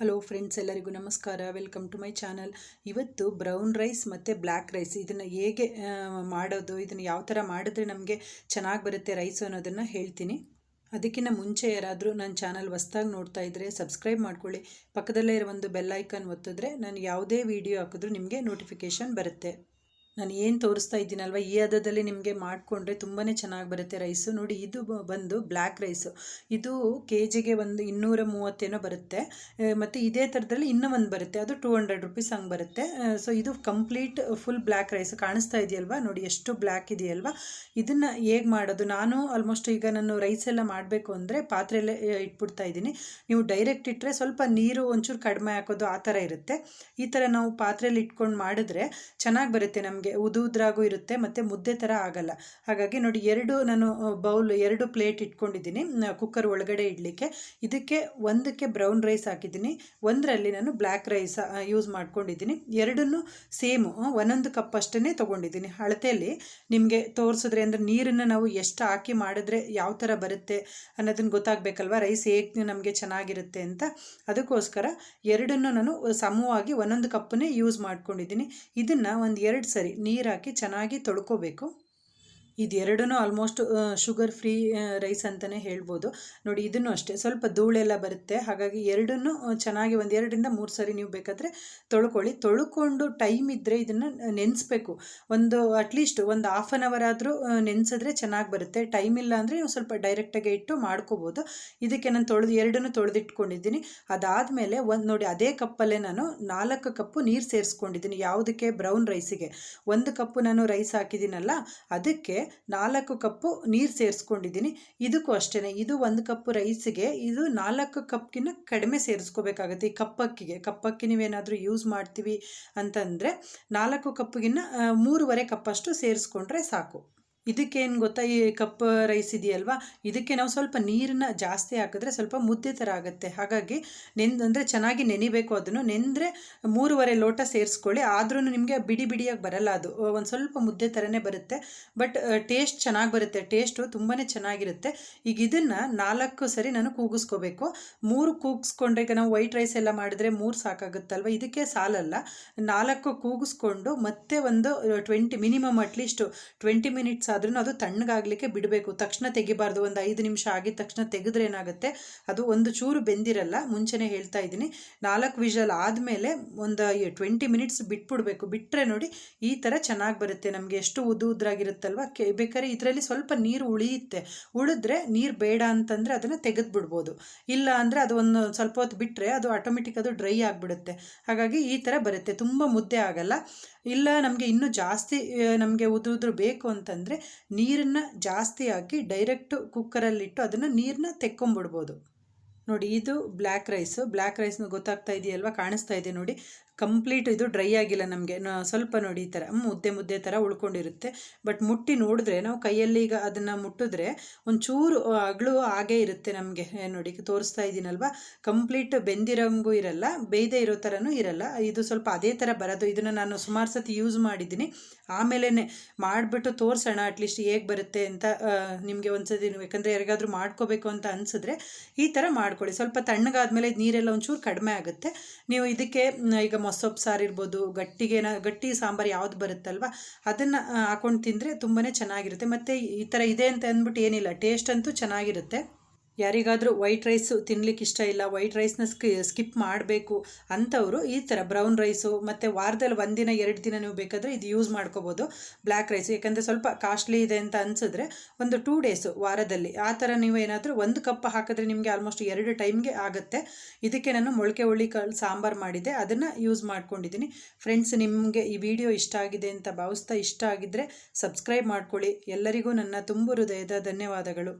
Hello friends ಎಲ್ಲರಿಗೂ ನಮಸ್ಕಾರ. Welcome to my channel ಇವತ್ತು ಬ್ರೌನ್ ರೈಸ್ ಮತ್ತು ಬ್ಲ್ಯಾಕ್ ರೈಸ್ ಇದನ್ನು ಹೇಗೆ ಮಾಡೋದು, ಇದನ್ನು ಯಾವ ಥರ ಮಾಡಿದ್ರೆ ನಮಗೆ ಚೆನ್ನಾಗಿ ಬರುತ್ತೆ ರೈಸು ಅನ್ನೋದನ್ನು ಹೇಳ್ತೀನಿ. ಅದಕ್ಕಿಂತ ಮುಂಚೆ ಯಾರಾದರೂ ನನ್ನ ಚಾನಲ್ ಹೊಸ್ದಾಗಿ ನೋಡ್ತಾ ಇದ್ದರೆ ಸಬ್ಸ್ಕ್ರೈಬ್ ಮಾಡ್ಕೊಳ್ಳಿ. ಪಕ್ಕದಲ್ಲೇ ಇರೋ ಒಂದು ಬೆಲ್ ಐಕನ್ ಒತ್ತಿದ್ರೆ ನಾನು ಯಾವುದೇ ವಿಡಿಯೋ ಹಾಕಿದ್ರೂ ನಿಮಗೆ ನೋಟಿಫಿಕೇಷನ್ ಬರುತ್ತೆ. ನಾನು ಏನು ತೋರಿಸ್ತಾ ಇದ್ದೀನಲ್ವ, ಈ ಹದದಲ್ಲಿ ನಿಮಗೆ ಮಾಡಿಕೊಂಡ್ರೆ ತುಂಬಾ ಚೆನ್ನಾಗಿ ಬರುತ್ತೆ ರೈಸು ನೋಡಿ, ಇದು ಬಂದು ಬ್ಲ್ಯಾಕ್ ರೈಸು ಇದು ಕೆ ಜಿಗೆ ಒಂದು ಇನ್ನೂರ ಮೂವತ್ತೇನೋ ಬರುತ್ತೆ. ಮತ್ತು ಇದೇ ಥರದಲ್ಲಿ ಇನ್ನೂ ಒಂದು ಬರುತ್ತೆ. ಅದು ಟೂ ಹಂಡ್ರೆಡ್ ರುಪೀಸ್ ಹಂಗೆ ಬರುತ್ತೆ. ಸೊ ಇದು ಕಂಪ್ಲೀಟ್ ಫುಲ್ ಬ್ಲ್ಯಾಕ್ ರೈಸ್ ಕಾಣಿಸ್ತಾ ಇದೆಯಲ್ವಾ? ನೋಡಿ, ಎಷ್ಟು ಬ್ಲ್ಯಾಕ್ ಇದೆಯಲ್ವ? ಇದನ್ನು ಹೇಗೆ ಮಾಡೋದು? ನಾನು ಆಲ್ಮೋಸ್ಟ್ ಈಗ ನಾನು ರೈಸ್ ಎಲ್ಲ ಮಾಡಬೇಕು ಅಂದರೆ ಪಾತ್ರೆಯಲ್ಲೇ ಇಟ್ಬಿಡ್ತಾ ಇದ್ದೀನಿ. ನೀವು ಡೈರೆಕ್ಟ್ ಇಟ್ಟರೆ ಸ್ವಲ್ಪ ನೀರು ಒಂಚೂರು ಕಡಿಮೆ ಹಾಕೋದು ಆ ಥರ ಇರುತ್ತೆ. ಈ ಥರ ನಾವು ಪಾತ್ರೆಯಲ್ಲಿ ಇಟ್ಕೊಂಡು ಮಾಡಿದ್ರೆ ಚೆನ್ನಾಗಿ ಬರುತ್ತೆ ನಮಗೆ. ಉದು ಉದ್ರಾಗೂ ಇರುತ್ತೆ, ಮತ್ತು ಮುದ್ದೆ ಥರ ಆಗಲ್ಲ. ಹಾಗಾಗಿ ನೋಡಿ, ಎರಡು ನಾನು ಬೌಲ್, ಎರಡು ಪ್ಲೇಟ್ ಇಟ್ಕೊಂಡಿದ್ದೀನಿ ಕುಕ್ಕರ್ ಒಳಗಡೆ ಇಡಲಿಕ್ಕೆ. ಇದಕ್ಕೆ ಒಂದಕ್ಕೆ ಬ್ರೌನ್ ರೈಸ್ ಹಾಕಿದ್ದೀನಿ, ಒಂದರಲ್ಲಿ ನಾನು ಬ್ಲ್ಯಾಕ್ ರೈಸ್ ಯೂಸ್ ಮಾಡ್ಕೊಂಡಿದ್ದೀನಿ. ಎರಡನ್ನು ಸೇಮು ಒಂದೊಂದು ಕಪ್ ಅಷ್ಟೇ ತೊಗೊಂಡಿದ್ದೀನಿ. ಅಳತೆಯಲ್ಲಿ ನಿಮಗೆ ತೋರಿಸಿದ್ರೆ, ಅಂದರೆ ನೀರನ್ನು ನಾವು ಎಷ್ಟು ಹಾಕಿ ಮಾಡಿದ್ರೆ ಯಾವ ಥರ ಬರುತ್ತೆ ಅನ್ನೋದನ್ನು ಗೊತ್ತಾಗಬೇಕಲ್ವ? ರೈಸ್ ಹೇಗೆ ನಮಗೆ ಚೆನ್ನಾಗಿರುತ್ತೆ ಅಂತ. ಅದಕ್ಕೋಸ್ಕರ ಎರಡನ್ನು ನಾನು ಸಮವಾಗಿ ಒಂದೊಂದು ಕಪ್ಪನ್ನೇ ಯೂಸ್ ಮಾಡ್ಕೊಂಡಿದ್ದೀನಿ. ಇದನ್ನು ಒಂದು ಎರಡು ಸರಿ ನೀರು ಹಾಕಿ ಚೆನ್ನಾಗಿ ತೊಳ್ಕೊಬೇಕು. ಇದೆರಡೂ ಆಲ್ಮೋಸ್ಟ್ ಶುಗರ್ ಫ್ರೀ ರೈಸ್ ಅಂತಲೇ ಹೇಳ್ಬೋದು. ನೋಡಿ, ಇದನ್ನು ಅಷ್ಟೇ. ಸ್ವಲ್ಪ ಧೂಳೆಲ್ಲ ಬರುತ್ತೆ. ಹಾಗಾಗಿ ಎರಡನ್ನೂ ಚೆನ್ನಾಗಿ ಒಂದು ಎರಡರಿಂದ ಮೂರು ಸಾರಿ ನೀವು ಬೇಕಾದರೆ ತೊಳ್ಕೊಳ್ಳಿ. ತೊಳ್ಕೊಂಡು ಟೈಮ್ ಇದ್ದರೆ ಇದನ್ನು ನೆನೆಸ್ಬೇಕು. ಒಂದು ಅಟ್ಲೀಸ್ಟ್ ಒಂದು ಹಾಫ್ ಆನ್ ಅವರ್ ಆದರೂ ನೆನೆಸಿದ್ರೆ ಚೆನ್ನಾಗಿ ಬರುತ್ತೆ. ಟೈಮ್ ಇಲ್ಲ ಅಂದರೆ ನೀವು ಸ್ವಲ್ಪ ಡೈರೆಕ್ಟಾಗಿ ಇಟ್ಟು ಮಾಡ್ಕೋಬೋದು. ಇದಕ್ಕೆ ನಾನು ತೊಳೆದು, ಎರಡನ್ನೂ ತೊಳೆದಿಟ್ಕೊಂಡಿದ್ದೀನಿ. ಅದಾದಮೇಲೆ ಒಂದು, ನೋಡಿ, ಅದೇ ಕಪ್ಪಲ್ಲೇ ನಾನು ನಾಲ್ಕು ಕಪ್ಪು ನೀರು ಸೇರಿಸ್ಕೊಂಡಿದ್ದೀನಿ. ಯಾವುದಕ್ಕೆ? ಬ್ರೌನ್ ರೈಸಿಗೆ ಒಂದು ಕಪ್ಪು ನಾನು ರೈಸ್ ಹಾಕಿದ್ದೀನಲ್ಲ, ಅದಕ್ಕೆ ನಾಲ್ಕು ಕಪ್ಪು ನೀರು ಸೇರಿಸ್ಕೊಂಡಿದ್ದೀನಿ. ಇದಕ್ಕೂ ಅಷ್ಟೇ ಇದು ಒಂದು ಕಪ್ ರೈಸ್ಗೆ, ಇದು ನಾಲ್ಕು ಕಪ್ಗಿನ್ನ ಕಡಿಮೆ ಸೇರಿಸ್ಕೋಬೇಕಾಗುತ್ತೆ. ಈ ಕಪ್ಪಕ್ಕಿಗೆ, ಕಪ್ಪಕ್ಕಿ ನೀವೇನಾದರೂ ಯೂಸ್ ಮಾಡ್ತೀವಿ ಅಂತಂದರೆ ನಾಲ್ಕು ಕಪ್ಪಿಗಿನ್ನ ಮೂರುವರೆ ಕಪ್ಪಷ್ಟು ಸೇರಿಸ್ಕೊಂಡ್ರೆ ಸಾಕು. ಇದಕ್ಕೇನು ಗೊತ್ತಾ ಈ ಕಪ್ ರೈಸ್ ಇದೆಯಲ್ವಾ? ಇದಕ್ಕೆ ನಾವು ಸ್ವಲ್ಪ ನೀರನ್ನ ಜಾಸ್ತಿ ಹಾಕಿದ್ರೆ ಸ್ವಲ್ಪ ಮುದ್ದೆ ಥರ ಆಗುತ್ತೆ. ಹಾಗಾಗಿ ನೆಂದ್ರೆ ಅಂದರೆ ಚೆನ್ನಾಗಿ ನೆನಿಬೇಕು ಅದನ್ನು. ನೆಂದರೆ ಮೂರುವರೆ ಲೋಟ ಸೇರಿಸ್ಕೊಳ್ಳಿ. ಆದ್ರೂ ನಿಮಗೆ ಬಿಡಿ ಬಿಡಿಯಾಗಿ ಬರಲ್ಲ ಅದು. ಒಂದು ಸ್ವಲ್ಪ ಮುದ್ದೆ ಥರನೇ ಬರುತ್ತೆ. ಬಟ್ ಟೇಸ್ಟ್ ಚೆನ್ನಾಗಿ ಬರುತ್ತೆ. ಟೇಸ್ಟು ತುಂಬಾ ಚೆನ್ನಾಗಿರುತ್ತೆ. ಈಗ ಇದನ್ನು ನಾಲ್ಕು ಸರಿ ನಾನು ಕೂಗಿಸ್ಕೋಬೇಕು. ಮೂರು ಕೂಗಿಸ್ಕೊಂಡ್ರೆ ಈಗ ನಾವು ವೈಟ್ ರೈಸ್ ಎಲ್ಲ ಮಾಡಿದ್ರೆ ಮೂರು ಸಾಕಾಗುತ್ತಲ್ವ? ಇದಕ್ಕೆ ಸಾಲಲ್ಲ. ನಾಲ್ಕು ಕೂಗಿಸ್ಕೊಂಡು ಮತ್ತೆ ಒಂದು twenty, minimum at least twenty minutes ಆದ್ರೂ ಅದು ತಣ್ಣಗಾಗಲಿಕ್ಕೆ ಬಿಡಬೇಕು. ತಕ್ಷಣ ತೆಗಿಬಾರ್ದು. ಒಂದು ಐದು ನಿಮಿಷ ಆಗಿದ ತಕ್ಷಣ ತೆಗೆದ್ರೆ ಏನಾಗುತ್ತೆ? ಅದು ಒಂದು ಚೂರು ಬೆಂದಿರಲ್ಲ. ಮುಂಚೆನೇ ಹೇಳ್ತಾ ಇದ್ದೀನಿ. ನಾಲ್ಕು ವಿಷಲ್ ಆದಮೇಲೆ ಒಂದು ಟ್ವೆಂಟಿ ಮಿನಿಟ್ಸ್ ಬಿಟ್ಬಿಡ್ಬೇಕು. ಬಿಟ್ಟರೆ ನೋಡಿ ಈ ಥರ ಚೆನ್ನಾಗಿ ಬರುತ್ತೆ. ನಮಗೆ ಎಷ್ಟು ಉದ್ದು ಉದ್ರಾಗಿರುತ್ತಲ್ವ? ಕೆ, ಬೇಕಾದ್ರೆ ಇದರಲ್ಲಿ ಸ್ವಲ್ಪ ನೀರು ಉಳಿಯುತ್ತೆ. ಉಳಿದ್ರೆ ನೀರು ಬೇಡ ಅಂತಂದರೆ ಅದನ್ನು ತೆಗೆದು ಬಿಡ್ಬೋದು ಇಲ್ಲ ಅಂದರೆ ಅದು ಒಂದು ಸ್ವಲ್ಪ ಹೊತ್ತು ಬಿಟ್ಟರೆ ಅದು ಆಟೋಮೆಟಿಕ್ ಅದು ಡ್ರೈ ಆಗಿಬಿಡುತ್ತೆ. ಹಾಗಾಗಿ ಈ ಥರ ಬರುತ್ತೆ. ತುಂಬ ಮುದ್ದೆ ಆಗಲ್ಲ. ಇಲ್ಲ ನಮಗೆ ಇನ್ನೂ ಜಾಸ್ತಿ ನಮಗೆ ಉದುರು ಉದುರು ಬೇಕು ಅಂತಂದರೆ ನೀರನ್ನು ಜಾಸ್ತಿ ಹಾಕಿ ಡೈರೆಕ್ಟು ಕುಕ್ಕರಲ್ಲಿಟ್ಟು ಅದನ್ನು ನೀರನ್ನ ತೆಕ್ಕೊಂಬಿಡ್ಬೋದು. ನೋಡಿ ಇದು ಬ್ಲ್ಯಾಕ್ ರೈಸು ಬ್ಲ್ಯಾಕ್ ರೈಸ್ನ ಗೊತ್ತಾಗ್ತಾ ಇದೆಯಲ್ವಾ? ಕಾಣಿಸ್ತಾ ಇದೆ ನೋಡಿ. ಕಂಪ್ಲೀಟ್ ಇದು ಡ್ರೈ ಆಗಿಲ್ಲ ನಮಗೆ. ಸ್ವಲ್ಪ ನೋಡಿ ಈ ಥರ ಮುದ್ದೆ ಮುದ್ದೆ ಥರ ಉಳ್ಕೊಂಡಿರುತ್ತೆ. ಬಟ್ ಮುಟ್ಟಿ ನೋಡಿದ್ರೆ, ನಾವು ಕೈಯಲ್ಲಿ ಈಗ ಅದನ್ನು ಮುಟ್ಟಿದ್ರೆ ಒಂಚೂರು ಅಗಳು ಹಾಗೇ ಇರುತ್ತೆ ನಮಗೆ. ನೋಡಿ, ತೋರಿಸ್ತಾ ಇದ್ದೀನಲ್ವ ಕಂಪ್ಲೀಟ್ ಬೆಂದಿರೋಂಗೂ ಇರಲ್ಲ, ಬೇಯ್ದೇ ಇರೋ ಥರನೂ ಇರಲ್ಲ. ಇದು ಸ್ವಲ್ಪ ಅದೇ ಥರ ಬರೋದು. ಇದನ್ನು ನಾನು ಸುಮಾರು ಸತಿ ಯೂಸ್ ಮಾಡಿದ್ದೀನಿ. ಆಮೇಲೆ ಮಾಡಿಬಿಟ್ಟು ತೋರಿಸೋಣ ಅಟ್ಲೀಸ್ಟ್ ಹೇಗೆ ಬರುತ್ತೆ ಅಂತ ನಿಮಗೆ ಒಂದ್ಸತಿ ಯಾಕಂದರೆ ಯಾರಿಗಾದರೂ ಮಾಡ್ಕೋಬೇಕು ಅಂತ ಅನಿಸಿದ್ರೆ ಈ ಥರ ಮಾಡ್ಕೊಳ್ಳಿ. ಸ್ವಲ್ಪ ತಣ್ಣಗಾದ್ಮೇಲೆ ನೀರೆಲ್ಲ ಒಂಚೂರು ಕಡಿಮೆ ಆಗುತ್ತೆ. ನೀವು ಇದಕ್ಕೆ ಈಗ ಮೊಸೊಪ್ಪು ಸಾರು ಇರ್ಬೋದು, ಗಟ್ಟಿಗೆ ಗಟ್ಟಿ ಸಾಂಬಾರು ಯಾವ್ದು ಬರುತ್ತಲ್ವ, ಅದನ್ನು ಹಾಕೊಂಡು ತಿಂದರೆ ತುಂಬಾ ಚೆನ್ನಾಗಿರುತ್ತೆ. ಮತ್ತು ಈ ಥರ ಇದೆ ಅಂತ ಅಂದ್ಬಿಟ್ಟು ಏನಿಲ್ಲ ಟೇಸ್ಟ್ ಅಂತೂ ಚೆನ್ನಾಗಿರುತ್ತೆ. ಯಾರಿಗಾದರೂ ವೈಟ್ ರೈಸು ತಿನ್ಲಿಕ್ಕೆ ಇಷ್ಟ ಇಲ್ಲ ವೈಟ್ ರೈಸ್ನ ಸ್ಕಿ ಸ್ಕಿಪ್ ಮಾಡಬೇಕು ಅಂಥವರು ಈ ಥರ ಬ್ರೌನ್ ರೈಸು ಮತ್ತು ವಾರದಲ್ಲಿ ಒಂದಿನ, ಎರಡು ದಿನ ನೀವು ಬೇಕಾದರೆ ಇದು ಯೂಸ್ ಮಾಡ್ಕೋಬೋದು ಬ್ಲ್ಯಾಕ್ ರೈಸ್ ಯಾಕಂದರೆ ಸ್ವಲ್ಪ ಕಾಸ್ಟ್ಲಿ ಇದೆ ಅಂತ ಅನಿಸಿದ್ರೆ ಒಂದು ಟೂ ಡೇಸು ವಾರದಲ್ಲಿ. ಆ ಥರ ನೀವು ಏನಾದರೂ ಒಂದು ಕಪ್ ಹಾಕಿದ್ರೆ ನಿಮಗೆ ಆಲ್ಮೋಸ್ಟ್ ಎರಡು ಟೈಮ್ಗೆ ಆಗುತ್ತೆ. ಇದಕ್ಕೆ ನಾನು ಮೊಳಕೆ ಹುಳಿ ಕಾಳು ಸಾಂಬಾರು ಮಾಡಿದ್ದೆ, ಅದನ್ನು ಯೂಸ್ ಮಾಡ್ಕೊಂಡಿದ್ದೀನಿ. ಫ್ರೆಂಡ್ಸ್ ನಿಮಗೆ ಈ ವಿಡಿಯೋ ಇಷ್ಟ ಆಗಿದೆ ಅಂತ ಭಾವಿಸ್ತಾ ಇಷ್ಟ ಆಗಿದ್ದರೆ ಸಬ್ಸ್ಕ್ರೈಬ್ ಮಾಡ್ಕೊಳ್ಳಿ. ಎಲ್ಲರಿಗೂ ನನ್ನ ತುಂಬು ಹೃದಯದ ಧನ್ಯವಾದಗಳು.